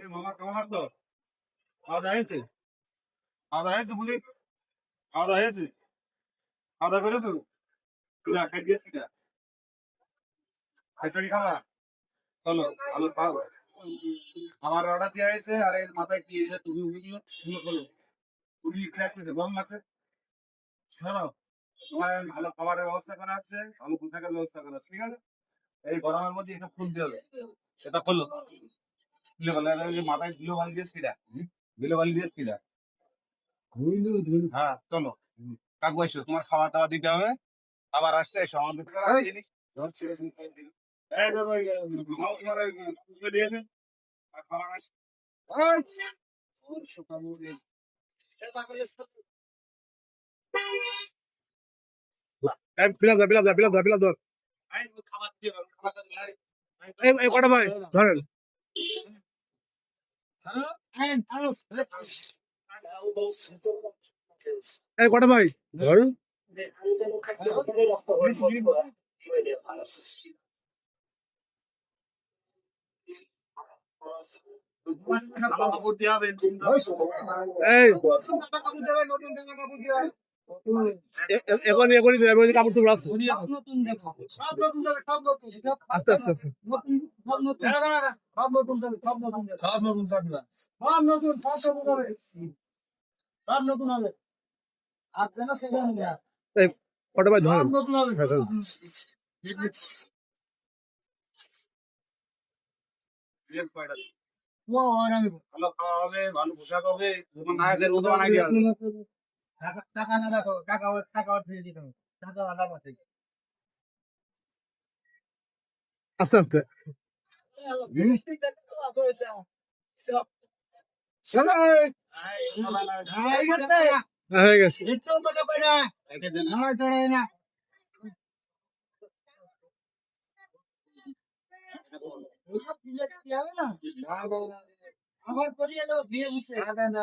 এ মামা কেমন দাওয়া হয়েছে। খাও আমার অর্ডার দেওয়া হয়েছে, আর এর মাথায় তুমি আছে ভালো খাবারের ব্যবস্থা করা আছে, ভালো পোশাকের ব্যবস্থা করা আছে, ঠিক আছে? এই গরমের মধ্যে এটা ফুল দিয়ে হবে। সেটা করল মাথায় ধুলো বালি ধুলো হ্যাঁ চলো। কাকু এসো তোমার খাওয়া টাওয়া দিতে হবে। আবার আসতে এসো আমাদের জিনিস। এই দেখো, এই, মাও তোমার ওই কুকুরকে দিয়েছে। আর খাবার আসছে। এই বিলাপ দাও বিলাপ দাও বিলাপ দাও বিলাপ দাও এই, ও খাবার দিয়ে দাও, খাবার দাও, এই, এই, এই এই কটা ভাই ধরেন এই ভাই ধরেন কাপড় দিয়ে হবে, কাপড় আছে আস্তে আস্তে আস্তে সব এই ভাই ধরেন হ্যাঁ। ভালো খাওয়া হবে ভালো পোশাক হবে তোমার নায়কের মতো বানাই হবে। টাকা না রাখো টাকা টাকা ফিরে দিতে হবে। টাকা আলাদা আছে আস্তে আস্তে। আমার করিয়ে দেবো বয়ে তো না না।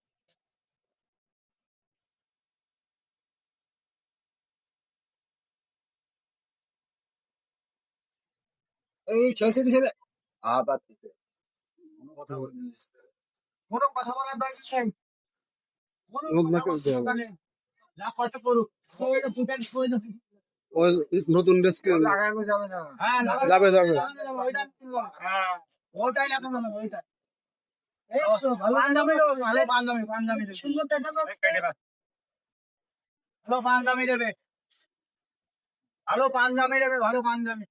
এই খেলছে দিছে আবার কোনো কথা বলবেন কোনো কথা বলার দরকার নেই। নতুন লাগানো যাবে না। যাবে, যাবে। লাগানো ওইটা ভালো পাঞ্জাবি দেবো। ভালো পাঞ্জাবি দেবে। ভালো পাঞ্জাবি দেবে।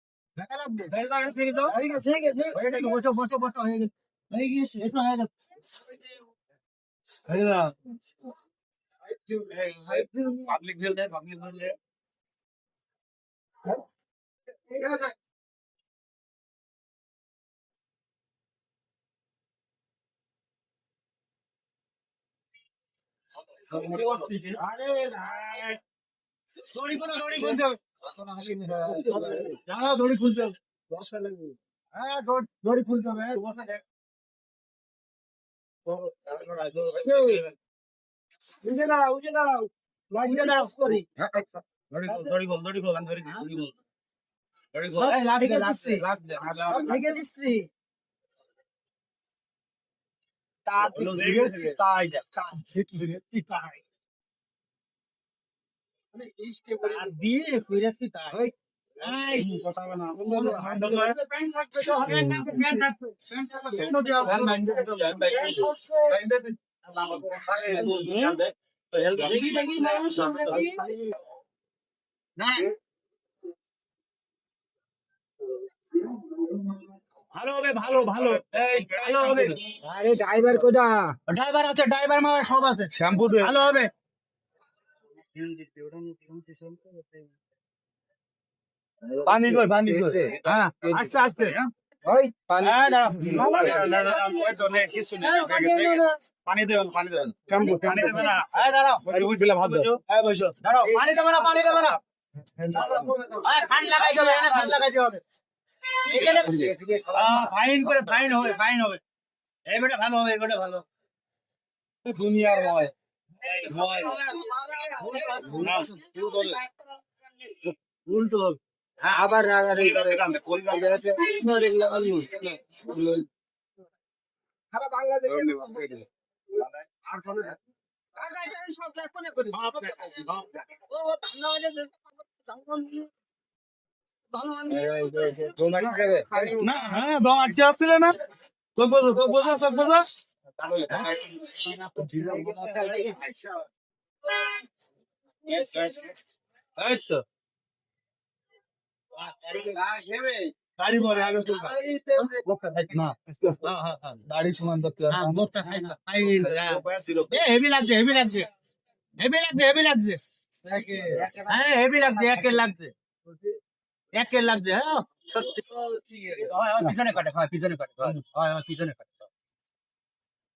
বের কর, লাইসেন্স। দেখা লাগবে। দেখা লাগবে। হয়ে গেছে, হয়ে গেছে। হয়ে গেছে, হয়ে। হয়ে হয়ে। দড়ি খুলো, দড়ি খুলতে খুলতে হবে। হ্যাঁ, দড়ি- খুলতে হবে, হ্যাঁ, দেখ। হয়ে। তাই দেখ, তাই থাকবে, প্যান্টও দেওয়া ভালো। প্যান্ট বাইন্ধে দিতে হবে, ভালো ভালো। ভালো হবে। আরে ড্রাইভার কোটা ড্রাইভার আছে ড্রাইভার মা সব আছে। শ্যাম্পু ভালো হবে। পানি কই পানি কই? হ্যাঁ আস্তে আস্তে ওই পানি। হ্যাঁ পানি দেবেন পানি দেবেন। পানি দেবেন না। হ্যাঁ দাঁড়াও বুঝলে ভাত হ্যাঁ বসো। দাঁড়াও পানি দেবে না পানি দেবে না। ফাইন লাগাই দেবে ফাইন লাগাই দেবে এখানে ফাইন করে ফাইন হবে ফাইন হবে। ভালো হবে এইবারে ভালো। দুনিয়ার ময়। আবার রাগারাগি করে। সারা বাংলাদেশে না হ্যাঁ দম আটকে আসছিলে না। তো বোঝো বোঝো সব বোঝো না হ্যাঁ হ্যাঁ হ্যাঁ দাড়ি সমান করতে হেভি লাগছে হেভি লাগছে। হেভি লাগছে হেভি লাগছে। হ্যাঁ হেভি লাগছে একের লাগছে। একের লাগছে হ্যাঁ। সত্যি। পিছনে কাটে হয় পিছনে কাটে হয়, পিছনে কাটে।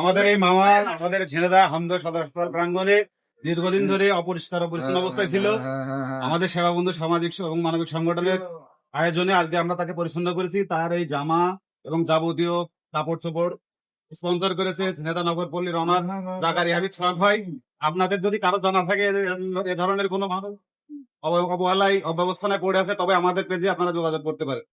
আমাদের এই মামা, আমাদের ছেলেদা হামদ সদর প্রাঙ্গণে দীর্ঘদিন ধরে অপরিষ্কার অপরিচ্ছন্ন অবস্থায় ছিল। আমাদের সেবা বন্ধু সামাজিক এবং মানবিক সংগঠনের আয়োজনে আজকে আমরা তাকে পরিচ্ছন্ন করেছি। তার এই জামা এবং যাবতীয় কাপড় চোপড় স্পন্সর করেছে নেতা নগর পল্লীর অনার জাকারি হাবিব সব ভাই। আপনাদের যদি কারও জানা থাকে এ- ধরনের কোনো মানুষ অব- অবহেলায় অব্যবস্থানে পড়ে আছে তবে আমাদের পেজে আপনারা যোগাযোগ করতে পারেন।